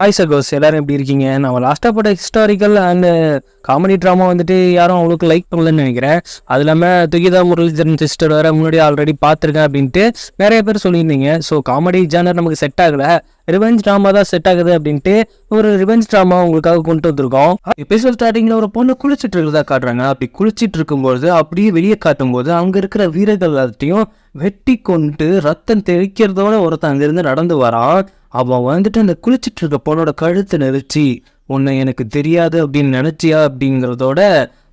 Hi சகோஸ் எல்லாரும் எப்படி இருக்கீங்க? நம்ம லாஸ்ட்டாக போட்ட ஹிஸ்டாரிக்கல் அண்ட் காமெடி ட்ராமா வந்துட்டு யாரும் அவங்களுக்கு லைக் பண்ணலன்னு நினைக்கிறேன். அது இல்லாமல் துகிதா முரளிதரன் சிஸ்டர் வேறு முன்னாடி ஆல்ரெடி பார்த்துருக்கேன் அப்படின்ட்டு நிறைய பேர் சொல்லியிருந்தீங்க. ஸோ காமெடி ஜானர் நமக்கு செட் ஆகலை. ரிவெஞ்ச் ட்ராமா தான் செட் ஆகுது அப்படின்ட்டு ஒரு ரிவெஞ்ச் ட்ராமா உங்களுக்காக கொண்டு வந்திருக்கோம். எபிசோட் ஸ்டார்டிங்கில் ஒரு பொண்ணு குளிச்சிட்டு இருக்கிறதா காட்டுறாங்க. அப்படி குளிச்சிட்டு இருக்கும்போது அப்படியே வெளியே காட்டும்போது அங்கே இருக்கிற வீரர்கள் எல்லாத்தையும் வெட்டி கொண்டு ரத்தம் தெளிக்கிறதோட ஒருத்தன் அங்கேருந்து நடந்து வரான். அவன் வந்துட்டு அந்த குளிச்சிட்டு இருக்க பொண்ணோட கழுத்தை நெரிச்சு உன்னை எனக்கு தெரியாது அப்படின்னு நினைச்சியா அப்படிங்கிறதோட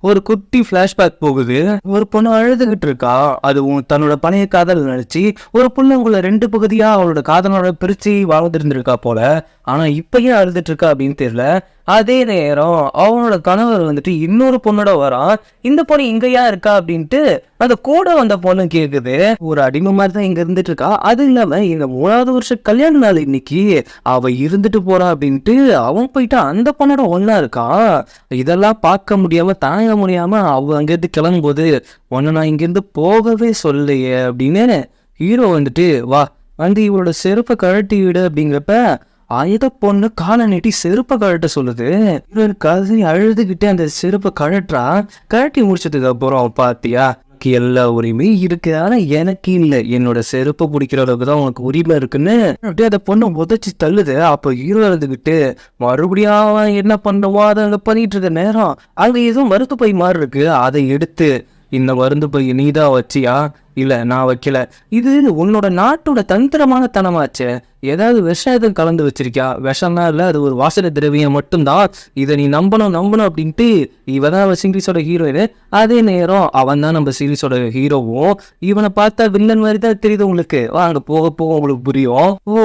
ஒரு குட்டி ஃப்ளாஷ்பேக் போகுது. ஒரு பொண்ணு அழுதுகிட்டு இருக்கா. அது உன் தன்னோட பழைய காதல் நினைச்சு ஒரு பொண்ணு உங்களை ரெண்டு பகுதியா அவளோட காதலோட பிரிச்சு வாழ்ந்துருந்துருக்கா போல. ஆனா இப்பயும் அழுதுட்டு இருக்கா அப்படின்னு தெரியல. அதே நேரம் அவனோட கணவர் வந்துட்டு இன்னொரு பொண்ணோட வரான் இந்த பொண்ணு இங்கேயா இருக்கா அப்படின்ட்டு அந்த கூட வந்த பொண்ணு கேக்குது. ஒரு அடிமை மாதிரி தான் இங்க இருந்துட்டு இருக்கா. அது இல்லாம இந்த மூணாவது வருஷம் கல்யாண நாள் இன்னைக்கு அவ இருந்துட்டு போறா அப்படின்ட்டு அவன் போயிட்டு அந்த பொண்ணோட ஒன்றா இருக்கான் இதெல்லாம் பார்க்க முடியாம தாங்க முடியாம அவ அங்கிருந்து கிளம்பும்போது உன்னை நான் இங்கிருந்து போகவே சொல்லையே அப்படின்னு ஹீரோ வந்துட்டு வா வந்து இவளோட செருப்பை கழட்டி விடு அப்படிங்கிறப்ப ஆயுத பொண்ணு காலை நீட்டி செருப்பை கழட்ட சொல்லுது. இவன் கதை அழுதுகிட்டே அந்த செருப்பை கழட்டுறா. கழட்டி முடிச்சதுக்கு அப்புறம் பாத்தியா உனக்கு எல்லா உரிமையும் இருக்கு. ஆனா எனக்கு இல்லை. என்னோட செருப்பை பிடிக்கிற அளவுக்கு தான் உனக்கு உரிமை இருக்குன்னு அப்படியே அதை பொண்ணு உதச்சி தள்ளுது. அப்போ ஹீரோ இருந்துகிட்டு மறுபடியும் அவன் என்ன பண்ணுவான்? அதை அங்க பண்ணிட்டு இருக்க நேரம். அங்க ஏதோ மருத்துவ பை மாதிரி இருக்கு அதை எடுத்து இந்த மருந்து போய் நீ தான் வச்சியா? இல்லை நான் வைக்கல. இது உன்னோட நாட்டோட தந்திரமான தனமாச்சே ஏதாவது விஷம் எதுவும் கலந்து வச்சிருக்கியா? விஷம்னா இல்லை அது ஒரு வாசனை திரவியம் மட்டும்தான். இதை நீ நம்பணும் நம்பணும் அப்படின்ட்டு இவன் தான் சீரீஸோட ஹீரோயின் அதே நேரம் அவன் தான் நம்ம சீரீஸோட ஹீரோவும் இவனை பார்த்தா வில்லன் மாதிரி தான் தெரியுது உங்களுக்கு. வாங்க போக போக உங்களுக்கு புரியும். ஓ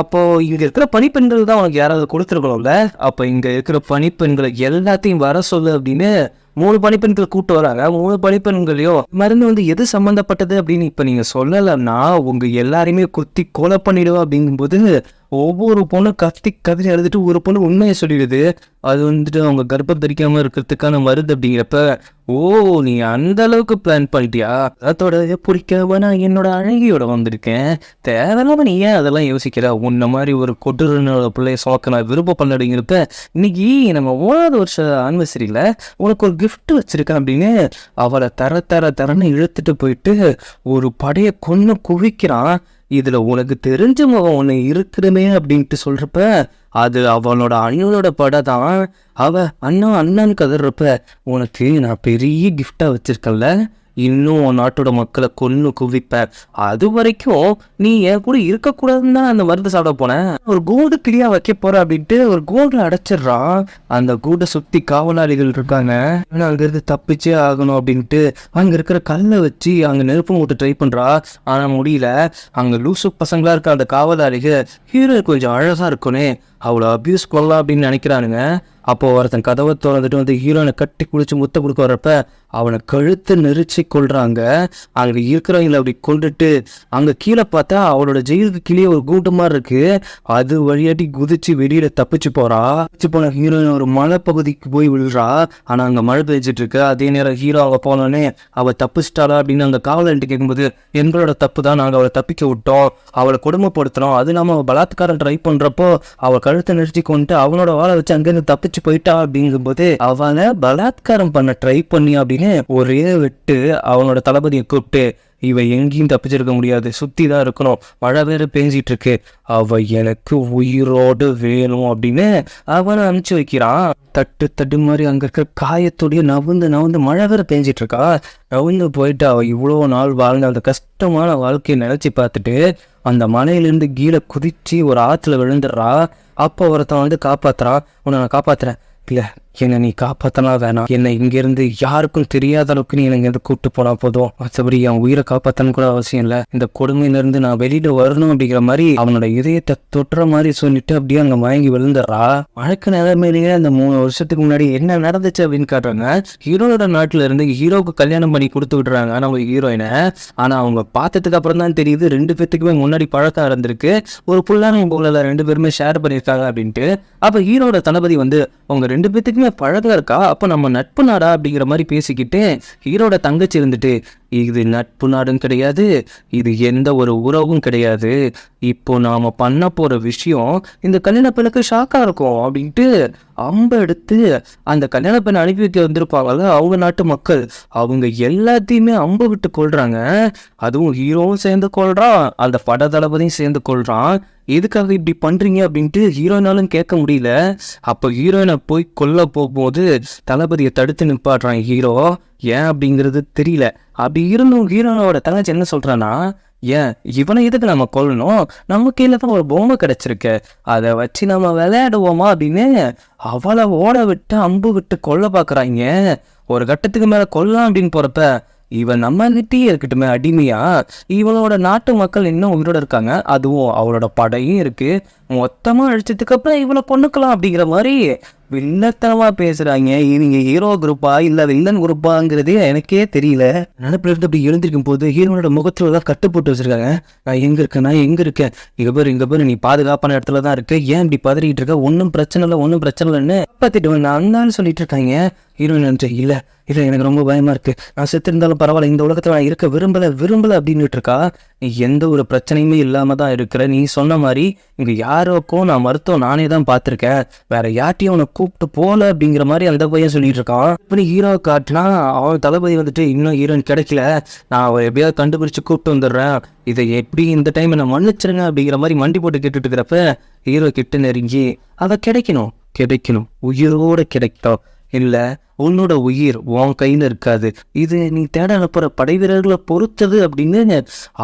அப்போ இங்கே இருக்கிற பனிப்பெண்கள் தான் உனக்கு யாராவது கொடுத்துருக்கணும்ல? அப்போ இங்கே இருக்கிற பனிப்பெண்களை எல்லாத்தையும் வர சொல்லு அப்படின்னு மூணு பணிப்பெண்கள் கூட்டு வராங்க. மூணு பணிப்பெண்களையும் மருந்து வந்து எது சம்மந்தப்பட்டது அப்படின்னு இப்போ நீங்கள் சொல்லலைன்னா உங்கள் எல்லாரையுமே குத்தி கொலை பண்ணிடுவோம் அப்படிங்கும்போது ஒவ்வொரு பொண்ணும் கத்தி கதறி அழுதுட்டு ஒரு பொண்ணு உண்மையை சொல்லிடுது. அது வந்துட்டு அவங்க கர்ப்பம் தரிக்காமல் இருக்கிறதுக்கான மருந்து அப்படிங்கிறப்ப ஓ நீ அந்த அளவுக்கு பிளான் பண்ணிட்டியா? அதோட பிடிக்காம நான் என்னோட அழகியோட வந்திருக்கேன். தேவையில்லாம நீ ஏன் அதெல்லாம் யோசிக்கிற? உன்ன மாதிரி ஒரு கொட்டுறனோட பிள்ளைய சோக்க நான் விருப்பப்படல அப்படிங்கிறப்ப இன்னைக்கு நம்ம ஓனாவது வருஷம் ஆனிவர்சரியில் உனக்கு ஒரு கிஃப்ட் வச்சிருக்கேன் அப்படின்னு அவளை தர தர தரன்னு இழுத்துட்டு போயிட்டு ஒரு படையை கொன்று குவிக்கிறான். இதில் உனக்கு தெரிஞ்ச முகம் ஒன்று இருக்கிறமே அப்படின்ட்டு சொல்கிறப்ப அது அவளோட அண்ணனோட படம் தான் அவ அண்ணா அண்ணான்னு கதறப்ப உனக்கு நான் பெரிய கிஃப்டாக வச்சிருக்கேன்ல. இன்னும் உன் நாட்டோட மக்களை கொன்று குவிப்ப. அது வரைக்கும் நீ என் கூட இருக்கக்கூடாதுன்னு தான் அந்த மருந்து சாப்பிட போனேன் ஒரு கூடு கிளியா வைக்க போற அப்படின்ட்டு ஒரு கூண்டுல அடைச்சிடுறான். அந்த கூடை சுத்தி காவலாளிகள் இருக்காங்க. அங்கிருந்து இருந்து தப்பிச்சே ஆகணும் அப்படின்ட்டு அங்க இருக்கிற கல்லை வச்சு அங்க நெருப்பு மூட்டு ட்ரை பண்றா. ஆனா முடியல. அங்க லூசு பசங்களா இருக்க அந்த காவலாளிகள் ஹீரோ கொஞ்சம் அழகா இருக்குனே அவளை அபியூஸ் பண்ணலாம் அப்படின்னு நினைக்கிறானுங்க. அப்போ ஒருத்தன் கதவை திறந்துட்டு வந்து ஹீரோயினை கட்டி குளிச்சு முத்த கொடுக்க வரப்ப அவனை கழுத்தை நெரிச்சு கொள்கிறாங்க அங்கே இருக்கிறவங்களை அப்படி கொண்டுட்டு அங்கே கீழே பார்த்தா அவளோட ஜெயிலுக்கு கீழே ஒரு கூட்டு மாதிரி இருக்குது அது வழியாட்டி குதிச்சு வெளியில் தப்பிச்சு போகிறா தப்பிச்சு போன ஹீரோயின் ஒரு மலை பகுதிக்கு போய் விழுறா. ஆனால் அங்கே மழை பெய்ஞ்சிட்டு இருக்கு. அதே நேரம் ஹீரோ அவள் போனோடனே அவள் தப்பிச்சிட்டாளா அப்படின்னு அந்த காவலன்ட்டு கேட்கும்போது எங்களோட தப்பு தான். நாங்கள் அவளை தப்பிக்க விட்டோம். அவளை கொடுமைப்படுத்துறோம். அது இல்லாமல் அவள் பலாத்காரம் ட்ரை பண்ணுறப்போ அவள் கழுத்தை நிறுத்தி கொண்டு அவனோட வாழை வச்சு அங்கிருந்து தப்பிச்சு போயிட்டா அப்படிங்கும்போது அவனை பலாத்காரம் பண்ண ட்ரை பண்ணி அப்படின்னு ஒரே விட்டு அவனோட தளபதியை கூப்பிட்டு இவ எங்கேயும் தப்பிச்சிருக்க முடியாது. சுற்றி தான் இருக்கணும். மழை வேறு பேஞ்சிட்டு இருக்கு அவ எனக்கு உயிரோடு வேணும் அப்படின்னு அவனை அனுப்பிச்சு வைக்கிறான். தட்டு தட்டு மாதிரி அங்கே இருக்கிற காயத்தோடைய நவுந்து நவுந்து மழை வேறு பேஞ்சிட்டு இருக்கா நவுந்து போயிட்டு அவள் இவ்வளோ நாள் வாழ்ந்த அந்த கஷ்டமான வாழ்க்கையை நினச்சி பார்த்துட்டு அந்த மலையிலேருந்து கீழே குதிச்சு ஒரு ஆற்றுல விழுந்துடுறா. அப்போ ஒருத்தன் வந்து காப்பாத்துறான். உன்னை நான் காப்பாத்துறேன். இல்லை என்னை நீ காப்பாத்தனா வேணாம். என்னை இங்கிருந்து யாருக்கும் தெரியாத அளவுக்கு நீ எனக்கு கூப்பிட்டு போனா போதும். மற்றபடி என் உயிரை காப்பாத்தன்னு கூட அவசியம் இல்லை. இந்த கொடுமையிலிருந்து நான் வெளியில வரணும் அப்படிங்கிற மாதிரி அவனோட இதயத்தை தொட்டுற மாதிரி சொல்லிட்டு அப்படியே அங்க மயங்கி விழுந்துடுறா. வழக்கு நிலைமையிலேயே அந்த மூணு வருஷத்துக்கு முன்னாடி என்ன நடந்துச்சு அப்படின்னு காட்டுறாங்க. ஹீரோட நாட்டுல இருந்து ஹீரோவுக்கு கல்யாணம் பண்ணி கொடுத்து விடுறாங்க நம்ம ஹீரோயினை. ஆனா அவங்க பார்த்ததுக்கு அப்புறம் தான் தெரியுது ரெண்டு பேத்துக்குமே முன்னாடி பழக்கம் இருந்திருக்கு ஒரு புல்லான போல ரெண்டு பேருமே ஷேர் பண்ணியிருக்காங்க அப்படின்ட்டு. அப்ப ஹீரோட தளபதி வந்து அவங்க ரெண்டு எப்பவுமே பழக்கம் இருக்கா அப்ப நம்ம நட்பு நாடா அப்படிங்கிற மாதிரி பேசிக்கிட்டு ஹீரோட தங்கச்சி இருந்துட்டு இது நட்பு நாடும் கிடையாது இது எந்த ஒரு உறவும் கிடையாது. இப்போ நாம் பண்ண போகிற விஷயம் இந்த கல்யாண பெண்ணுக்கு ஷாக்காக இருக்கும் அப்படின்ட்டு அம்பை எடுத்து அந்த கல்யாண பெண்ணை அனுப்பி வைக்க வந்திருப்பாங்கல்ல அவங்க நாட்டு மக்கள். அவங்க எல்லாத்தையுமே அம்பு விட்டு கொள்கிறாங்க அதுவும் ஹீரோவும் சேர்ந்து கொள்கிறான் அந்த பட தளபதியும் சேர்ந்து கொள்கிறான் எதுக்காக இப்படி பண்ணுறீங்க அப்படின்ட்டு ஹீரோயினாலும் கேட்க முடியல. அப்போ ஹீரோயினை போய் கொல்ல போகும்போது தளபதியை தடுத்து நிப்பாடுறான் ஹீரோ ஏன் அப்படிங்கிறது தெரியல. அப்படி இருந்தும் ஹீரோனோட தங்கச்சி என்ன சொல்கிறான்னா ஏன் இவனை எதுக்கு நம்ம கொல்லணும்? நம்ம கீழே தான் ஒரு பொம்மை கிடச்சிருக்கு. அதை வச்சு நம்ம விளையாடுவோமா? அப்படின்னு அவளை ஓட விட்டு அம்பு விட்டு கொல்ல பார்க்குறாங்க ஒரு கட்டத்துக்கு மேலே கொல்லலாம் அப்படின்னு போகிறப்ப இவன் நம்ம கிட்டேயே இருக்கட்டுமே அடிமையா? இவளோட நாட்டு மக்கள் இன்னும் உயிரோட இருக்காங்க. அதுவும் அவளோட படையும் இருக்கு. மொத்தமா அழிச்சதுக்கு அப்புறம் இவளை கொண்டுக்கலாம் அப்படிங்கிற மாதிரி வில்லத்தனமாக பேசுகிறாங்க நீங்கள் ஹீரோ குரூப்பா இல்லை வில்லன் குரூப்பாங்கிறதே எனக்கே தெரியல. நினைப்புல இருந்து அப்படி எழுந்திருக்கும் போது ஹீரோனோட முகத்தில் தான் கட்டு போட்டு வச்சுருக்காங்க. நான் எங்கே இருக்கேன்? நான் எங்கே இருக்கேன்? இங்கே பேர் இங்கே பேர் நீ பாதுகாப்பான இடத்துல தான் இருக்கு. ஏன் இப்படி பதறிக்கிட்டு இருக்க? ஒன்றும் பிரச்சனை இல்லை ஒன்றும் பிரச்சனை இல்லைன்னு பார்த்துட்டு நான் அந்த சொல்லிட்டு இருக்காங்க. ஹீரோயின் நினைச்சு இல்லை. இல்லை எனக்கு ரொம்ப பயமாக இருக்குது நான் செத்து இருந்தாலும் பரவாயில்ல இந்த உலகத்தில் நான் இருக்க விரும்பல விரும்பலை அப்படின்னுட்டு இருக்கா? நீ எந்த ஒரு பிரச்சனையுமே இல்லாமல் தான் இருக்கிற. நீ சொன்ன மாதிரி இங்கே யாருக்கும் நான் மருத்துவம் நானே தான் பார்த்துருக்கேன். வேற யார்ட்டையும் உனக்கு கூப்பிட்டு போல அப்படிங்கிற மாதிரி அந்த பையன் சொல்லிட்டு இருக்கான். இப்படி ஹீரோ காட்டினா அவன் தளபதி வந்துட்டு இன்னும் ஹீரோயின் கிடைக்கல. நான் அவன் எப்படியாவது கண்டுபிடிச்சு கூப்பிட்டு வந்துடுறேன். இதை எப்படி இந்த டைம் நான் மன்னிச்சிருங்க அப்படிங்கிற மாதிரி மண்டி போட்டு கேட்டுட்டு இருக்கிறப்ப ஹீரோ கிட்ட நெருங்கி அதை கிடைக்கணும் கிடைக்கணும். உயிரோட கிடைக்கணும் இல்லை உன்னோட உயிர் உன் கையில இருக்காது. இது நீ தேட அனுப்புற படை வீரர்களை பொறுத்தது அப்படின்னு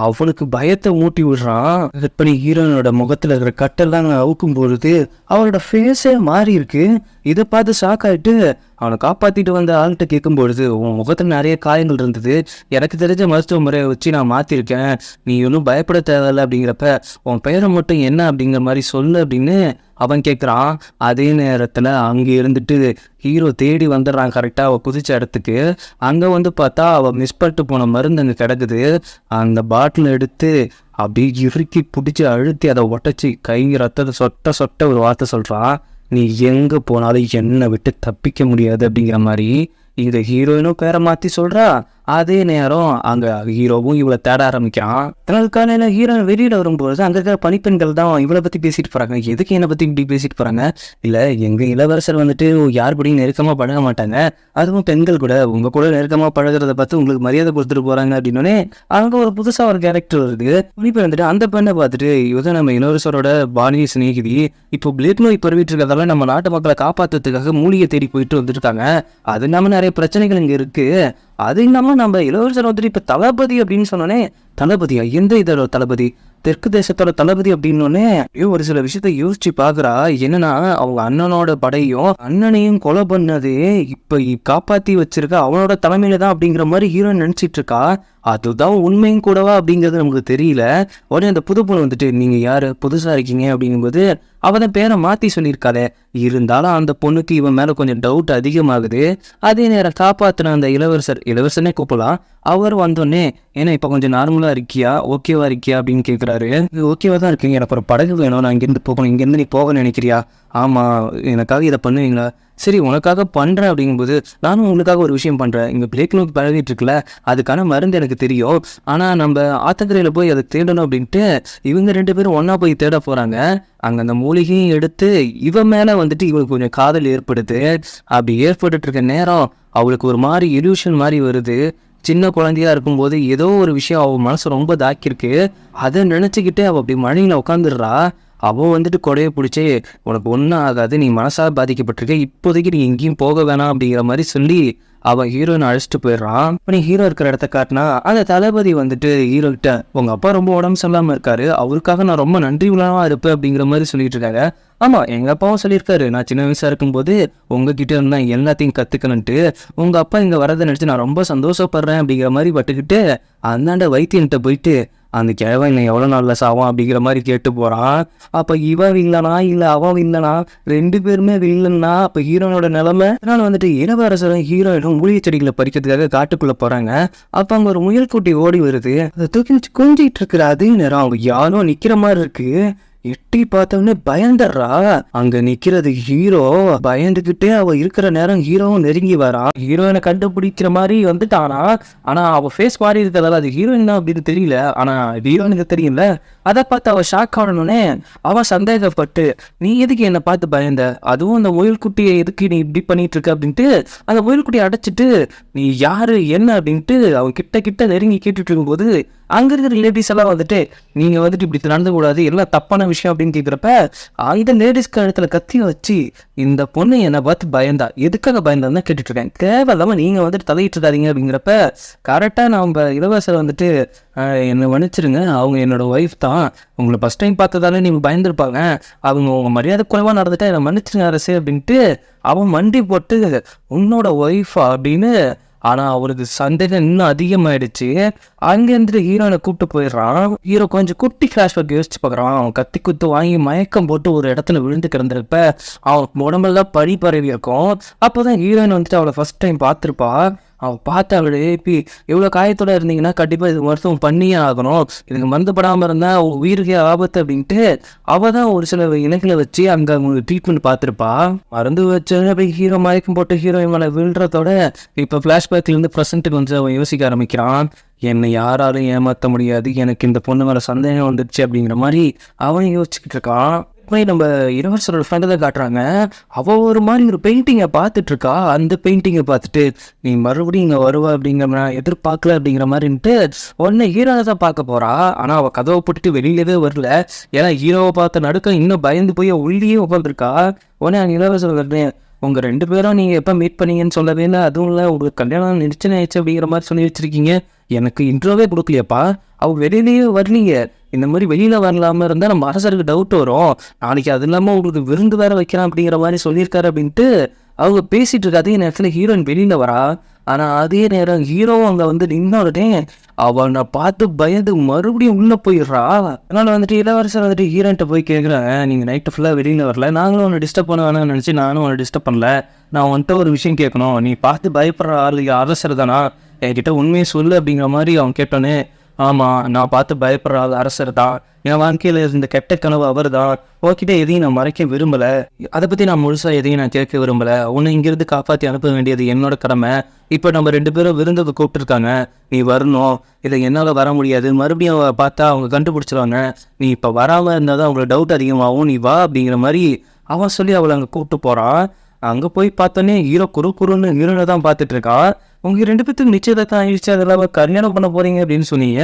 அவனுக்கு பயத்தை மூட்டி விடுறான். இப்படி ஹீரோனோட முகத்துல இருக்கிற கட்டெல்லாம் அவுக்கும் பொழுது அவனோட ஃபேஸே மாறி இருக்கு. இதை பார்த்து ஷாக் ஆயிட்டு அவனை காப்பாத்திட்டு வந்த ஆள்கிட்ட கேட்கும் பொழுது உன் முகத்துல நிறைய காயங்கள் இருந்தது. எனக்கு தெரிஞ்ச மருத்துவ முறையை வச்சு நான் மாத்திருக்கேன். நீ ஒன்றும் பயப்பட தேவையில்ல அப்படிங்கிறப்ப உன் பெயரை மட்டும் என்ன? அப்படிங்கிற மாதிரி சொல்லு அப்படின்னு அவன் கேட்குறான் அதே நேரத்தில் அங்கே இருந்துட்டு ஹீரோ தேடி போகிறான் கரெக்டாக அவள் குதிச்ச இடத்துக்கு அங்கே வந்து பார்த்தா அவள் மிஸ் பண்ணிட்டு போன மருந்து அங்கே கிடக்குது. அந்த பாட்டில் எடுத்து அப்படியே இறுக்கி பிடிச்சி அழுத்தி அதை ஒட்டச்சி. கை ரத்தத்தை சொட்ட சொட்ட ஒரு வார்த்தை சொல்கிறான் நீ எங்கே போனாலும் என்னை விட்டு தப்பிக்க முடியாது அப்படிங்கிற மாதிரி இந்த ஹீரோயினும் பேரை மாற்றி சொல்கிறா அதே நேரம் அங்கே ஹீரோவும் இவளை தேட ஆரம்பிக்கிறான். தனது காலையில் ஹீரோ வெளியில் வரும்போது அங்கே இருக்கிற பணிப்பெண்கள் தான் இவளை பற்றி பேசிட்டு போகிறாங்க எதுக்கு என்னை பற்றி இப்படி பேசிட்டு போகிறாங்க இல்லை எங்கள் இளவரசர் வந்துட்டு யார் கூடயும் நெருக்கமாக பழக மாட்டாங்க. அதுவும் பெண்கள் கூட. உங்கள் கூட நெருக்கமாக பழகுறத பார்த்து உங்களுக்கு மரியாதை கொடுத்துட்டு போகிறாங்க அப்படின்னோடனே அங்கே ஒரு புதுசாக ஒரு கேரக்டர் வருது. பனிப்பெண் வந்துட்டு அந்த பெண்ணை பார்த்துட்டு இவதான் நம்ம இளவரசரோட பாணி சிநேகிதி இப்போ பிளேட் நோய் பரவிட்டு இருக்கிறதால நம்ம நாட்டு மக்களை காப்பாற்றுறதுக்காக மூலிகை தேடி போயிட்டு வந்துருக்காங்க அது இல்லாமல் நிறைய பிரச்சனைகள் இங்கே இருக்குது அது இல்லாமல் நம்ம இளவரசர் வந்துட்டு இப்ப தளபதி அப்படின்னு சொன்னோன்னே தளபதியா எந்த இதோட தளபதி? தெற்கு தேசத்தோட தளபதி அப்படின்னோடனே ஒரு சில விஷயத்த யோசிச்சு பாக்குறா. என்னன்னா அவங்க அண்ணனோட படையும் அண்ணனையும் கொலை பண்ணது இப்ப காப்பாத்தி வச்சிருக்க அவனோட தலைமையில தான் அப்படிங்கிற மாதிரி ஹீரோ நினைச்சிட்டு இருக்கா. அதுதான் உண்மையும் கூடவா அப்படிங்கிறது நமக்கு தெரியல. உடனே அந்த புது பொண்ணு வந்துட்டு நீங்க யாரு? புதுசா இருக்கீங்க? அப்படிங்கும்போது அவன் பேரை மாத்தி சொல்லியிருக்காளே. இருந்தாலும் அந்த பொண்ணுக்கு இவன் மேல கொஞ்சம் டவுட் அதிகமாகுது. அதே நேரம் காப்பாத்தின அந்த இளவரசர் இளவரசனே கூப்பிடலாம். அவர் வந்தோடனே ஏன்னா இப்போ கொஞ்சம் நார்மலாக இருக்கியா? ஓகேவா இருக்கியா? அப்படின்னு கேட்குறாரு ஓகேவா தான் இருக்கீங்க எனக்கு ஒரு படகு வேணும். நான் இங்கேருந்து போகணும். இங்கேருந்து நீ போக நினைக்கிறியா? ஆமாம் எனக்காக இதை பண்ணுவீங்களா? சரி உனக்காக பண்ணுறேன் அப்படிங்கும்போது நானும் உங்களுக்காக ஒரு விஷயம் பண்ணுறேன் இங்கே பிளேக் நோக்கி பழகிட்டு இருக்குல்ல. அதுக்கான மருந்து எனக்கு தெரியும். ஆனால் நம்ம ஆத்தக்கரையில் போய் அதை தேடணும். அப்படின்ட்டு இவங்க ரெண்டு பேரும் ஒன்றா போய் தேட போகிறாங்க அங்கே அந்த மூலிகையும் எடுத்து இவன் மேலே வந்துட்டு இவளுக்கு கொஞ்சம் காதல் ஏற்படுது. அப்படி ஏற்பட்டுட்டு இருக்க நேரம் அவளுக்கு ஒரு மாதிரி இல்யூஷன் மாதிரி வருது. சின்ன குழந்தையா இருக்கும்போது ஏதோ ஒரு விஷயம் அவள் மனசு ரொம்ப தாக்கியிருக்கு அதை நினச்சிக்கிட்டு அவள் அப்படி மழையில் உட்காந்துடுறா அவள் வந்துட்டு கொடையை பிடிச்சி உனக்கு ஒன்றும் ஆகாது நீ மனசாக பாதிக்கப்பட்டிருக்க இப்போதைக்கு நீ எங்கேயும் போக வேணாம் அப்படிங்கிற மாதிரி சொல்லி அவன் ஹீரோயின் அழைச்சிட்டு போயிடுறான். இப்போ நீ ஹீரோ இருக்கிற இடத்த காட்டினா அந்த தளபதி வந்துட்டு ஹீரோ கிட்ட உங்க அப்பா ரொம்ப உடம்பு சரியில்லாம இருக்காரு. அவருக்காக நான் ரொம்ப நன்றி உள்ளவா இருப்பேன் அப்படிங்கிற மாதிரி சொல்லிட்டு இருக்காங்க ஆமா எங்க அப்பாவும் சொல்லியிருக்காரு. நான் சின்ன வயசா இருக்கும்போது உங்ககிட்ட இருந்தா எல்லாத்தையும் கத்துக்கணுன்ட்டு உங்க அப்பா இங்க வரதை நினைச்சு நான் ரொம்ப சந்தோஷப்படுறேன் அப்படிங்கிற மாதிரி பட்டுக்கிட்டு அந்தாண்ட வைத்தியன்கிட்ட போயிட்டு அந்த கிழவன் இன்னும் எவ்வளோ நாளில் சாவான் அப்படிங்கிற மாதிரி கேட்டு போகிறான் அப்போ இவன் வில்லனா? இல்லை அவன் வில்லனா? ரெண்டு பேருமே வில்லன்னா? அப்போ ஹீரோனோட நிலமை? அதனால் வந்துட்டு இளவரசரும் ஹீரோயினும் மூலிகை செடிகளை பறிக்கிறதுக்காக காட்டுக்குள்ளே போகிறாங்க அப்போ அங்கே ஒரு முயல் குட்டி ஓடி வருது. அதை தூக்கி வச்சு கொஞ்சிட்டு இருக்கிற அதே நேரம் அவங்க யாரும் நிற்கிற மாதிரி இருக்குது எட்டி பார்த்தவொடனே பயந்துடுறா. அங்க நிக்கிறது ஹீரோ. பயந்துகிட்டே அவ இருக்கிற நேரம் ஹீரோவும் நெருங்கி வரா. ஹீரோயினை கண்டுபிடிக்கிற மாதிரி வந்துட்டானா. ஆனா அவ ஃபேஸ் மாறி இருக்கிறதால அது ஹீரோயின் தான் அப்படின்னு தெரியல. ஆனா ஹீரோயினுக்கு தெரியல அதை பார்த்து அவ ஷாக் ஆனோடனே அவ சந்தேகப்பட்டு நீ எதுக்கு என்னை பார்த்து பயந்த? அதுவும் அந்த முயல்குட்டியை எதுக்கு நீ இப்படி பண்ணிட்டு இருக்க? அப்படின்ட்டு அந்த முயல்குட்டியை அடைச்சிட்டு நீ யாரு? என்ன? அப்படின்ட்டு அவன் கிட்ட கிட்ட நெருங்கி கேட்டுட்டு இருக்கும்போது அங்க இருக்கிற ரிலேட்டிவ்ஸ் எல்லாம் வந்துட்டு நீங்க வந்துட்டு இப்படி நடந்து கூடாது. எல்லாம் தப்பான விஷயம் அப்படின்னு கேட்குறப்ப அந்த லேடிஸ் கழுத்தில் கத்தி வச்சு இந்த பொண்ணு என்னை பார்த்து பயந்தா. எதுக்காக பயந்தான்னு கேட்டுட்டு இருக்கேன் தேவையில்லாம நீங்கள் வந்துட்டு தலையிட்டுறாதீங்க அப்படிங்கிறப்ப கரெக்டாக நம்ம இளவரசர் வந்துட்டு என்னை மன்னிச்சிருங்க. அவங்க என்னோட ஒய்ஃப் தான். உங்களை ஃபஸ்ட் டைம் பார்த்ததால நீங்கள் பயந்துருப்பாங்க. அவங்க உங்கள் மரியாதை குறைவாக நடந்துட்டா என்னை மன்னிச்சிருங்க அரசு அப்படின்ட்டு அவன் மண்டி போட்டு உன்னோட ஒய்ஃபா அப்படின்னு ஆனால் அவருக்கு சந்தேகம் இன்னும் அதிகமாயிடுச்சு. அங்கேருந்து ஹீரோனை கூப்பிட்டு போயிடுறான். ஹீரோ கொஞ்சம் குட்டி ஃப்ளாஷ்பேக் யோசிச்சு பார்க்குறான். அவன் கத்தி குத்து வாங்கி மயக்கம் போட்டு ஒரு இடத்துல விழுந்து கிடந்திருப்ப. அவன் உடம்பெல்லாம் பழி பரவி இருக்கும் அப்போ தான் ஹீரோயின் வந்துட்டு அவளை ஃபர்ஸ்ட் டைம் பார்த்துருப்பா. அவள் பார்த்தா அவளை பி இவ்வளோ காயத்தோட இருந்தீங்கன்னா கண்டிப்பாக இது மருத்துவம் பண்ணியே ஆகணும். இதுக்கு மருந்து படாமல் இருந்தால் உயிருக்கே ஆபத்து அப்படின்ட்டு அவள் தான் ஒரு சில இலைகளை வச்சு அங்கே அவங்க ட்ரீட்மெண்ட் பார்த்துருப்பா. மருந்து வச்சு அப்படி ஹீரோ மயக்கம் போட்டு ஹீரோயின் மேலே விழுறதோட இப்போ ஃப்ளாஷ்பேக்லேருந்து ப்ரெசென்ட்டுக்கு வந்து அவன் யோசிக்க ஆரம்பிக்கிறான். என்னை யாராலும் ஏமாற்ற முடியாது. எனக்கு இந்த பொண்ணு மேலே சந்தேகம் வந்துடுச்சு அப்படிங்கிற மாதிரி அவன் யோசிச்சுக்கிட்டு இருக்கான். போய் நம்ம இளவரசரோட ஃப்ரெண்டை தான் காட்டுறாங்க. அவள் ஒரு மாதிரி ஒரு பெயிண்டிங்கை பார்த்துட்டு இருக்கா அந்த பெயிண்டிங்கை பார்த்துட்டு நீ மறுபடியும் இங்கே வருவா அப்படிங்கிற மாதிரி எதிர்பார்க்கல அப்படிங்கிற மாதிரின்ட்டு உடனே ஹீரோவை தான் பார்க்க போகிறா ஆனால் அவள் கதவை போட்டுட்டு வெளியிலவே வரல. ஏன்னா ஹீரோவை பார்த்த நடுக்க இன்னும் பயந்து போய் உள்ளேயே உட்காந்துருக்கா உடனே அங்கே இளவரசர் உங்கள் ரெண்டு பேரும் நீங்கள் எப்போ மீட் பண்ணீங்கன்னு சொல்லவே இல்லை அதுவும் இல்லை உங்களுக்கு கல்யாணம் நிச்சயம் ஆயிடுச்சு அப்படிங்கிற மாதிரி சொல்லி வச்சுருக்கீங்க. எனக்கு இன்ட்ரோவே கொடுக்கலையப்பா. அவள் வெளியிலேயே வரலீங்க. இந்த மாதிரி வெளியில் வரலாமல் இருந்தால் நம்ம அரசருக்கு டவுட் வரும். நாளைக்கு அது இல்லாமல் உங்களுக்கு விருந்து வேறு வைக்கலாம் அப்படிங்கிற மாதிரி சொல்லியிருக்காரு அப்படின்ட்டு அவங்க பேசிட்டு இருக்க அதே நேரத்தில் ஹீரோயின் வெளியில் வரா ஆனால் அதே நேரம் ஹீரோவும் அங்கே வந்து நின்னோடனே அவனை பார்த்து பயந்து மறுபடியும் உள்ளே போயிடுறா. அதனால வந்துட்டு இளவரசர் வந்துட்டு ஹீரோன்ட்ட போய் கேட்குறாங்க நீங்கள் நைட்டு ஃபுல்லாக வெளியில் வரல. நாங்களும் உன்னை டிஸ்டர்ப் பண்ண வேணாம்னு நினச்சி நானும் உன்னை டிஸ்டர்ப் பண்ணல. நான் வந்துட்டு ஒரு விஷயம் கேட்கணும். நீ பார்த்து பயப்படுற ஆள் அரசர் தானா? என்கிட்ட உண்மையை சொல்லு அப்படிங்கிற மாதிரி அவன் கேட்டோன்னே ஆமாம் நான் பார்த்து பயப்படுற அரசர் தான். என் வாழ்க்கையில் இருந்த கெட்ட கனவு அவர் தான். உன்கிட்ட எதையும் நான் மறைக்க விரும்பலை. அதை பற்றி நான் முழுசாக எதையும் நான் கேட்க விரும்பலை. உன்னை இங்கிருந்து காப்பாற்றி அனுப்ப வேண்டியது என்னோட கடமை. இப்போ நம்ம ரெண்டு பேரும் விருந்துக்கு கூப்பிட்டுருக்காங்க. நீ வரணும். இதை என்னால் வர முடியாது. மறுபடியும் அவ பார்த்தா அவங்க கண்டுபிடிச்சிருவாங்க. நீ இப்போ வராமல் இருந்தால் தான் அவங்களுக்கு டவுட் அதிகமாகும். நீ வா அப்படிங்கிற மாதிரி அவன் சொல்லி அவளை அங்கே கூப்பிட்டு போகிறான் அங்கே போய் பார்த்தோன்னே ஹீரோ குறு குறுன்னு ஹீரோனை தான் பார்த்துட்ருக்கான் உங்க ரெண்டு பேத்துக்கு நிச்சயதார்த்தம் ஆயிடுச்சு அதில் கல்யாணம் பண்ண போறீங்க அப்படின்னு சொன்னீங்க.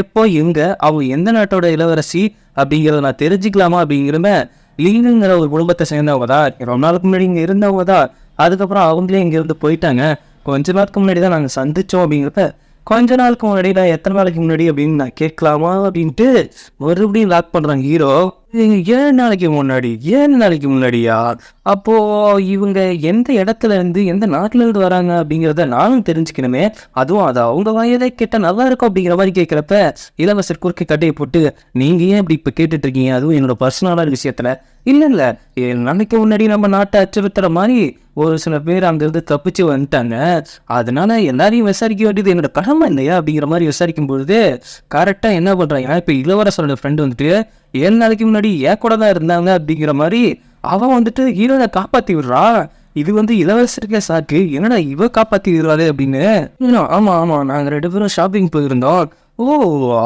எப்போ எங்க? அவங்க எந்த நாட்டோட இளவரசி? அப்படிங்கிறத நான் தெரிஞ்சுக்கலாமா அப்படிங்கிறத லீனுங்கிற ஒரு குடும்பத்தை சேர்ந்தவங்க தான். ரொம்ப நாளுக்கு முன்னாடி இங்கே இருந்தவங்க தான். அதுக்கப்புறம் அவங்களே இங்கேருந்து போயிட்டாங்க. கொஞ்ச நாளுக்கு முன்னாடி தான் நாங்கள் சந்திச்சோம் அப்படிங்கிறப்ப கொஞ்ச நாளுக்கு முன்னாடி நான் எத்தனை நாளைக்கு முன்னாடி அப்படின்னு நான் கேட்கலாமா அப்படின்ட்டு மறுபடியும் லாக் பண்ணுறாங்க ஹீரோ. ஏழு நாளைக்கு முன்னாடி ஏழு நாளைக்கு முன்னாடியா? அப்போ இவங்க எந்த இடத்துல இருந்து எந்த நாட்டில இருந்து வராங்க அப்படிங்கிறத நானும் தெரிஞ்சுக்கணுமே. அதுவும் அது அவங்க வாயதை கேட்டால் நல்லா இருக்கும் அப்படிங்கிற மாதிரி கேட்குறப்ப இளவரசர் குறுக்கு கட்டையை போட்டு நீங்க ஏன் இப்படி இப்போ கேட்டுட்டு இருக்கீங்க அதுவும் என்னோட பர்சனலான விஷயத்துல. இல்லை இல்லை. நாளைக்கு முன்னாடி நம்ம நாட்டை அச்சுறுத்துற மாதிரி ஒரு சில பேர் அங்கேருந்து தப்பிச்சு வந்துட்டாங்க. அதனால எல்லாரையும் விசாரிக்க வேண்டியது என்னோட கடமை இல்லையா அப்படிங்கிற மாதிரி விசாரிக்கும் பொழுது கரெக்டா என்ன பண்றாங்க? இப்போ இளவரசரோட ஃப்ரெண்டு வந்துட்டு ஏழு நாளைக்கு முன்னாடி ஏன் கூட தான் இருந்தாங்க அப்படிங்கிற மாதிரி அவன் வந்துட்டு ஹீரோனை காப்பாத்தி விடுறா. இது வந்து இளவரசருக்கே சாக்கு. என்னடா இவ காப்பாத்தி விடுறாரு அப்படின்னு. ஆமாம் ஆமா ஆமா. நாங்க ரெண்டு பேரும் ஷாப்பிங் போயிருந்தோம். ஓ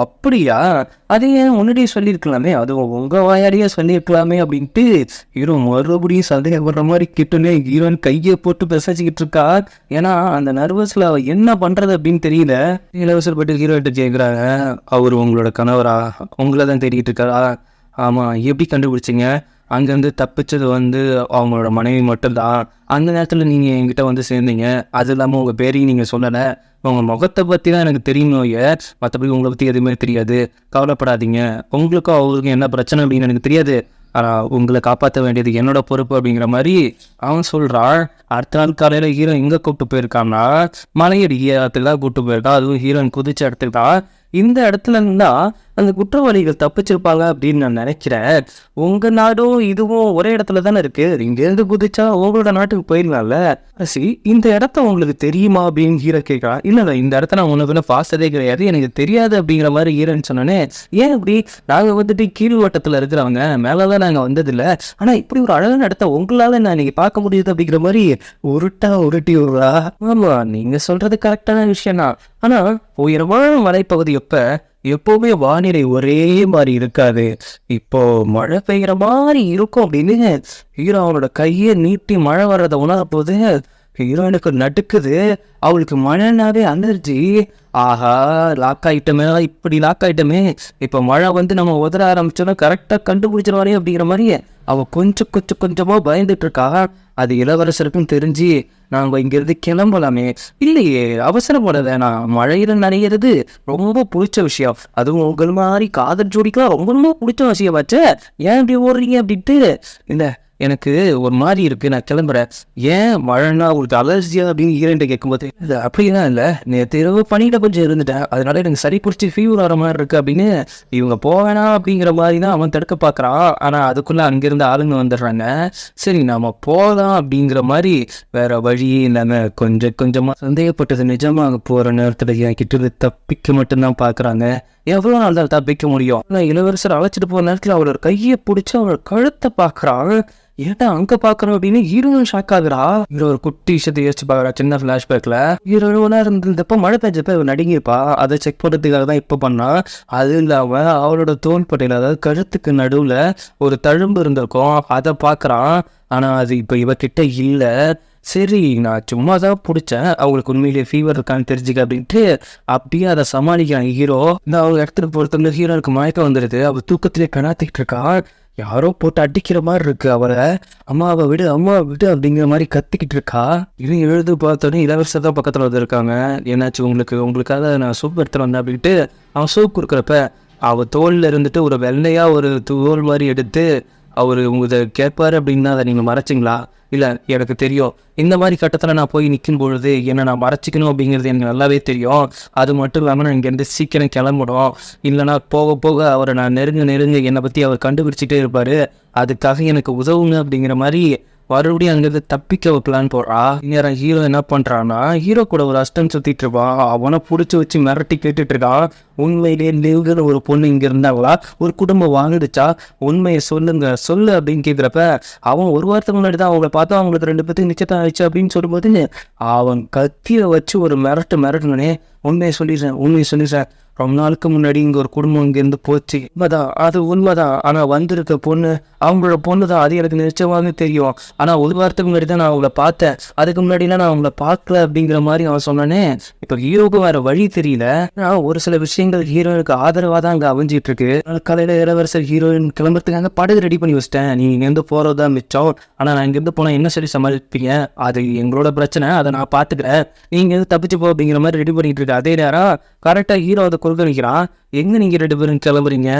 அப்படியா? அதை ஏன் முன்னாடியே சொல்லியிருக்கலாமே? அது உங்க வாயாடியே சொல்லியிருக்கலாமே அப்படின்ட்டு ஹீரோ மறுபடியும் சந்தேகப்படுற மாதிரி கிட்டனே ஹீரோயின் கையை போட்டு பிசைச்சிக்கிட்டு இருக்கா? ஏன்னா அந்த நர்வஸில் அவள் என்ன பண்ணுறது அப்படின்னு தெரியல. இளவரசர் பட்டு ஹீரோயிட்ட கேட்குறாங்க அவர் உங்களோட கணவரா? உங்களை தான் தேடிக்கிட்டு இருக்காரா? ஆமாம் எப்படி கண்டுபிடிச்சிங்க? அங்கேருந்து தப்பிச்சது வந்து அவங்களோட மனைவி மட்டும்தான். அந்த நேரத்தில் நீங்கள் என்கிட்ட வந்து சேர்ந்தீங்க. அது இல்லாமல் உங்கள் பேரையும் நீங்கள் சொல்லலை. உங்கள் முகத்தை பற்றி தான் எனக்கு தெரியுமோ ஏன் மற்றபடி உங்களை பற்றி எதுவுமே தெரியாது. கவலைப்படாதீங்க. உங்களுக்கும் அவங்களுக்கும் என்ன பிரச்சனை அப்படின்னு எனக்கு தெரியாது. ஆனால் உங்களை காப்பாற்ற வேண்டியது என்னோட பொறுப்பு அப்படிங்கிற மாதிரி அவன் சொல்கிறாள் அடுத்த நாள் காலையில் ஹீரோ எங்கே கூப்பிட்டு போயிருக்கான்னா மலையடி இடத்துக்கு தான் கூப்பிட்டு போயிருக்கான். அதுவும் ஹீரோயின் குதிச்ச இடத்துக்கு தான். இந்த இடத்துல இருந்தால் அந்த குற்றவாளிகள் தப்பிச்சிருப்பாங்க அப்படின்னு நான் நினைக்கிறேன். உங்கள் நாடும் இதுவும் ஒரே இடத்துல தானே இருக்குது இங்கேருந்து குதிச்சா உங்களோட நாட்டுக்கு போயிடலாம்ல. அரசி இந்த இடத்த உங்களுக்கு தெரியுமா அப்படின்னு ஹீரோ கேட்கறான் இல்லை இந்த இடத்த நான் உனக்கு பார்த்ததே கிடையாது. எனக்கு தெரியாது அப்படிங்கிற மாதிரி ஹீரோன்னு சொன்னோன்னே ஏன் இப்படி? நாங்கள் வந்துட்டு கீழ் வட்டத்தில் இருக்கிறவங்க. மேலே தான் நாங்கள் வந்ததில்ல. ஆனால் இப்படி ஒரு அழகான இடத்த உங்களால் நான் இன்னைக்கு பார்க்க முடியுது அப்படிங்கிற மாதிரி உருட்டா உருட்டி விடுறா. ஆமா நீங்கள் சொல்கிறது கரெக்டான விஷயம் தான் ஆனால் உயரமான மலைப்பகுதி எப்போ? எப்பவுமே வானிலை ஒரே மாதிரி இருக்காது. இப்போ மழை பெய்யுற மாதிரி இருக்கும் அப்படின்னு ஹீரோ அவனோட கையை நீட்டி மழை வர்றதை போது ஹீரோயினுக்கு நடுக்குது. அவளுக்கு மழைனாவே அலர்ஜி. ஆஹா லாக் ஆயிட்டமே இப்படி லாக் ஆயிட்டமே. இப்போ மழை வந்து நம்ம உதற ஆரம்பிச்சோன்னா கரெக்டாக கண்டுபிடிச்சிருவாரே அப்படிங்கிற மாதிரி அவள் கொஞ்சம் கொஞ்சம் கொஞ்சமா பயந்துட்டு இருக்கா. அது இளவரசருக்கும் தெரிஞ்சு நாங்க இங்கிருந்து கிளம்பலாமே. இல்லையே அவசரப்பட வேணாம். மழையில நனையிறது ரொம்ப பிடிச்ச விஷயம். அதுவும் உங்கள் மாதிரி காதல் ஜோடிக்கெல்லாம் ரொம்ப ரொம்ப பிடிச்ச விஷயம் வச்ச ஏன் இப்படி ஓடுறீங்க அப்படின்ட்டு? இந்த எனக்கு ஒரு மாதிரி இருக்கு நான் கிளம்புறேன். ஏன் மழைனா உங்களுக்கு அலர்ஜியா அப்படின்னு ஈரண்ட கேட்கும்போது இது அப்படிலாம் இல்லை. நேற்று இரவு பனியில கொஞ்சம் இருந்துட்டேன். அதனால எனக்கு சரி பிடிச்சி ஃபீவர் வர மாதிரி இருக்கு அப்படின்னு இவங்க போவேணா அப்படிங்கிற மாதிரி தான் அவன் தடுக்க பார்க்குறான் ஆனால் அதுக்குள்ள அங்கிருந்து ஆளுங்க வந்துடுறாங்க. சரி நாம போகலாம் அப்படிங்கிற மாதிரி வேற வழி இல்லாம கொஞ்சம் கொஞ்சமா சந்தேகப்பட்டது நிஜமாக போற நேரத்தில் என் கிட்ட தப்பிக்க மட்டும்தான் பார்க்குறாங்க. எவ்வளோ நாள் தான் தப்பிக்க முடியும்? ஆனால் இளவரசர் அழைச்சிட்டு போகிற நேரத்தில் அவளோட கையை பிடிச்சி அவளோட கழுத்தை பார்க்கறான் ஏன்டா அங்க பாக்குறோம் அப்படின்னு ஹீரோவும் ஷாக் ஆகுறா இவர் ஒரு குட்டி விஷயத்தை யோசிச்சு பாக்குறா சின்ன பிளாஷ்பேக்ல ஹீரோனா இருந்தப்ப மழை பெஞ்சப்ப இவர் நடுங்கிருப்பா அதை செக் பண்றதுக்காக தான் இப்ப பண்ணா. அது இல்லாம அவளோட தோள்பட்டையில அதாவது கழுத்துக்கு நடுவுல ஒரு தழும்பு இருந்திருக்கும். அதை பாக்குறான். ஆனா அது இப்ப இவகிட்ட இல்ல. சரி நான் சும்மா தான் பிடிச்சேன். அவங்களுக்கு உண்மையிலேயே ஃபீவர் இருக்கான்னு தெரிஞ்சுக்க அப்படின்ட்டு அப்படியே அதை சமாளிக்கிறான். ஹீரோ இந்த அவங்க இடத்துக்கு ஹீரோ ஹீரோனுக்கு மயக்கம் வந்துடுது அவள் தூக்கத்திலே கணாத்திட்டு இருக்கா யாரோ போட்டு அடிக்கிற மாதிரி இருக்கு அவளை அம்மாவை விடு அம்மாவை விடு அப்படிங்கிற மாதிரி கத்திக்கிட்டு இருக்கா? இன்னும் எழுது பார்த்தோன்னே இளவரசர் தான் பக்கத்தில் வந்துருக்காங்க. என்னாச்சு உங்களுக்கு? உங்களுக்காக நான் சூப் எடுத்துட்டு வந்தேன் அப்படின்ட்டு அவன் சூப் கொடுக்குறப்ப அவள் தோல்ல இருந்துட்டு ஒரு வெள்ளையா ஒரு தோல் மாதிரி எடுத்து அவர் உங்களை கேட்பார் அப்படின்னா அதை நீங்கள் மறைச்சிங்களா? இல்லை எனக்கு தெரியும். இந்த மாதிரி கட்டத்தில் நான் போய் நிற்கும் பொழுது என்னை நான் மறைச்சிக்கணும் அப்படிங்கிறது எனக்கு நல்லாவே தெரியும். அது மட்டும் இல்லாமல் நான் இங்கேருந்து சீக்கிரம் கிளம்பணும். இல்லைனா போக போக அவரை நான் நெருங்க நெருங்க என்னை பற்றி அவர் கண்டுபிடிச்சிட்டே இருப்பார். அதுக்காக எனக்கு உதவுங்க அப்படிங்கிற மாதிரி மறுபடியும் அங்கிருந்து தப்பிக்க ஒரு பிளான் போடுறா இந்நேரம் ஹீரோ என்ன பண்றான்னா ஹீரோ கூட ஒரு அஷ்டம் சுத்திட்டு இருப்பான் அவனை பிடிச்சி வச்சு மிரட்டி கேட்டுட்டு இருக்கான் உண்மையிலேயே லிவ்கிற ஒரு பொண்ணு இங்க இருந்தாங்களா? ஒரு குடும்பம் வாங்கிடுச்சா உண்மையை சொல்லுங்க சொல்லு அப்படின்னு கேட்குறப்ப அவன் ஒரு வாரத்துக்கு முன்னாடி தான் அவங்கள பார்த்தா அவங்களுக்கு ரெண்டு பேத்துக்கு நிச்சயத்தான் ஆயிடுச்சு அப்படின்னு சொல்லும்போது அவன் கத்தியை வச்சு ஒரு மிரட்டு மிரட்டுனே உண்மையை சொல்லிடுறேன் உண்மையை சொல்லிடுறேன் ரொம்ப நாளுக்கு முன்னாடி இங்கே ஒரு குடும்பம் இங்கேருந்து போச்சு. உண்மைதான் அது உண்மைதான் ஆனால் வந்திருக்க பொண்ணு அவங்களோட பொண்ணு தான் அது எனக்கு நிச்சயமாக தெரியும். ஆனால் ஒரு வாரத்துக்கு முன்னாடி தான் நான் அவங்கள பார்த்தேன். அதுக்கு முன்னாடிலாம் நான் அவங்கள பார்க்கல அப்படிங்கிற மாதிரி அவன் சொன்னானே. இப்போ ஹீரோவுக்கு வேற வழி தெரியல. ஆனால் ஒரு சில விஷயங்கள் ஹீரோயினுக்கு ஆதரவாக தான் அங்கே அமைஞ்சிட்டு இருக்கு காலையில் இளவரசர் ஹீரோயின் கிளம்புறதுக்காக படகு ரெடி பண்ணி வச்சிட்டேன். நீ இங்கேருந்து போறதா மிச்சம். ஆனால் நான் இங்கேருந்து போனால் என்ன சொல்லி சமாளிப்பீங்க? அது எங்களோட பிரச்சனை. அதை நான் பார்த்துக்கிறேன். நீங்கள் தப்பிச்சு போ அப்படிங்கிற மாதிரி ரெடி பண்ணிட்டு இருக்க அதே நேரம் கரெக்டா ஹீரோ அதை கொடுக்க எங்கே எங்க நீங்க ரெண்டு பேரும் கிளம்புறீங்க?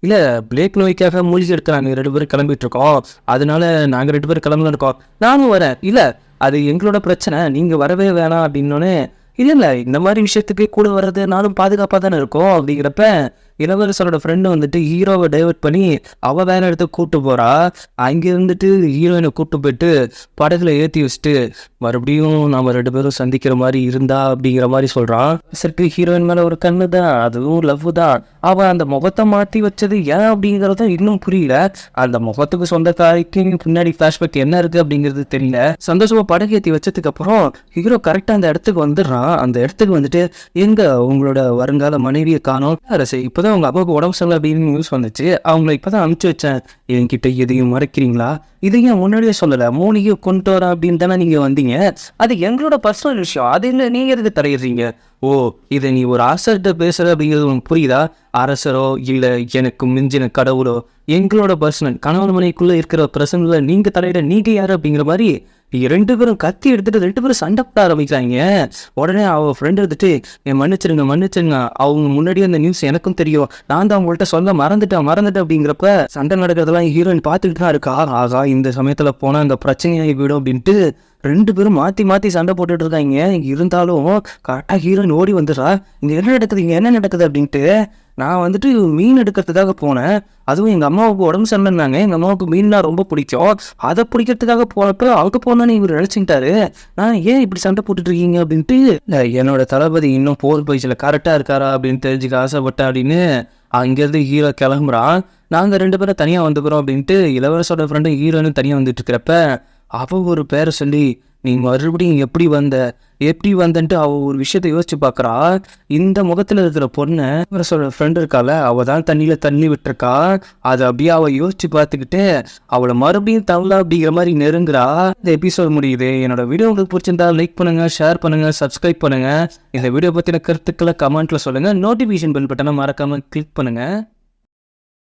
இல்ல பிளேக் நோய்க்காக மூலிகை எடுத்து நாங்கள் ரெண்டு பேரும் கிளம்பிட்டு இருக்கோம். அதனால நாங்க ரெண்டு பேரும் கிளம்பலாம் இருக்கோம். நானும் வரேன். இல்ல அது எங்களோட பிரச்சனை. நீங்க வரவே வேணாம் அப்படின்னோடனே இல்ல இல்ல இந்த மாதிரி விஷயத்துக்கு கூட வர்றது நானும் பாதுகாப்பா தானே இருக்கோம் அப்படிங்கிறப்ப இளவரசரோட ஃப்ரெண்டு வந்துட்டு ஹீரோவை டைவர்ட் பண்ணி அவ வேற இடத்துக்கு கூப்பிட்டு போறா. அங்க இருந்துட்டு ஹீரோயினை கூப்பிட்டு போயிட்டு படகுல ஏத்தி வச்சுட்டு மறுபடியும் நாம ரெண்டு பேரும் சந்திக்கிற மாதிரி இருந்தா அப்படிங்கிற மாதிரி சொல்றான். சரி ஹீரோயின் மேல ஒரு கண்ணு தான் அதுவும் லவ் தான். அவ அந்த முகத்தை மாத்தி வச்சது ஏன் அப்படிங்கறது இன்னும் புரியல. அந்த முகத்துக்கு சொந்தக்காரிக்கு பின்னாடி ஃப்ளாஷ்பேக் என்ன இருக்கு அப்படிங்கிறது தெரியல. சந்தோஷமா படகு ஏத்தி வச்சதுக்கு அப்புறம் ஹீரோ கரெக்டா அந்த இடத்துக்கு வந்துடுறான். அந்த இடத்துக்கு வந்துட்டு எங்க உங்களோட வருங்கால மனைவியை காணோம். அரசு இப்போதான் உங்க அப்பாவுக்கு உடம்பு சரியில்லை அப்படின்னு நியூஸ் வந்துச்சு. அவங்கள இப்பதான் அனுப்பிச்சு வச்சேன். என்கிட்ட எதையும் மறைக்கிறீங்களா? இதையும் முன்னாடியே சொல்லல. மூலிகை கொண்டு வர அப்படின்னு தானே நீங்க வந்தீங்க. அது எங்களோட பர்சனல் விஷயம். அது இல்லை நீங்கள் எதுக்கு தரையிடுறீங்க ஓ இதை நீ ஒரு அரசர்கிட்ட பேசுற அப்படிங்கிறது உனக்கு புரியுதா? அரசரோ இல்ல எனக்கு மிஞ்சின கடவுளோ? எங்களோட பர்சனல் கணவன் மனைக்குள்ள இருக்கிற பிரசனில் நீங்க தலையிட நீங்க யாரு அப்படிங்கிற மாதிரி ரெண்டு பேரும் கத்தி எடுத்துட்டு ரெண்டு பேரும் சண்டை போட ஆரம்பிக்கிறாங்க. உடனே அவ ஃப்ரெண்ட் எடுத்துட்டு என் மன்னிச்சிருங்க மன்னிச்சிருங்க. அவங்க முன்னாடியே அந்த நியூஸ் எனக்கும் தெரியும். நான் தான் அவங்கள்ட்ட சொல்ல மறந்துட்டேன் மறந்துட்டேன் அப்படிங்கிறப்ப சண்டை நடக்கிறதெல்லாம் ஹீரோயின் பார்த்துக்கிட்டு தான் இருக்கா. ஆகா இந்த சமயத்துல போனா இந்த பிரச்சனையாகி விடும் அப்படின்ட்டு ரெண்டு பேரும் மாற்றி மாற்றி சண்டை போட்டுட்டு இருக்காங்க. இருந்தாலும் கரெக்டாக ஹீரோயின் ஓடி வந்துடுறா. இங்கே என்ன நடக்குது? இங்கே என்ன நடக்குது? அப்படின்ட்டு நான் வந்துட்டு மீன் எடுக்கிறதுக்காக போனேன். அதுவும் எங்கள் அம்மாவுக்கு உடம்பு சரியில்லைன்னாங்க எங்கள் அம்மாவுக்கு மீன்னா ரொம்ப பிடிக்கும். அதை பிடிக்கிறதுக்காக போனப்போ அவங்க போனோன்னு இவர் நினச்சிக்கிட்டாரு. நான் ஏன் இப்படி சண்டை போட்டுட்டு இருக்கீங்க? அப்படின்ட்டு என்னோட தளபதி இன்னும் போர் பயிற்சியில் கரெக்டாக இருக்காரா? அப்படின்னு தெரிஞ்சுக்க ஆசைப்பட்டேன் அப்படின்னு அங்கேருந்து ஹீரோ கிளம்புறான். நாங்கள் ரெண்டு பேரும் தனியாக வந்துக்கிறோம் அப்படின்ட்டு இளவரசோட ஃப்ரெண்டும் ஹீரோனும் தனியாக வந்துட்டு இருக்கிறப்ப அவ ஒரு பேரை சொல்லி நீ மறுபடியும் எப்படி வந்த? எப்படி வந்தன்ட்டு அவ ஒரு விஷயத்த யோசிச்சு பார்க்கறா இந்த முகத்துல இருக்கிற பொண்ணை இளவரசோட ஃப்ரெண்ட் இருக்கால அவ தான் தண்ணியில தண்ணி விட்டுருக்கா. அதை அப்படியே அவ யோசிச்சு பார்த்துக்கிட்டு அவளை மறுபடியும் தவளா அப்படிங்கிற மாதிரி நெருங்குறா. இந்த எபிசோட் முடியுது. என்னோட வீடியோ உங்களுக்கு பிடிச்சிருந்தா லைக் பண்ணுங்க ஷேர் பண்ணுங்க சப்ஸ்கிரைப் பண்ணுங்க. இந்த வீடியோ பத்தின கருத்துக்களை கமெண்ட்ல சொல்லுங்க. நோட்டிஃபிகேஷன் பெல் பட்டனை மறக்காம கிளிக் பண்ணுங்க.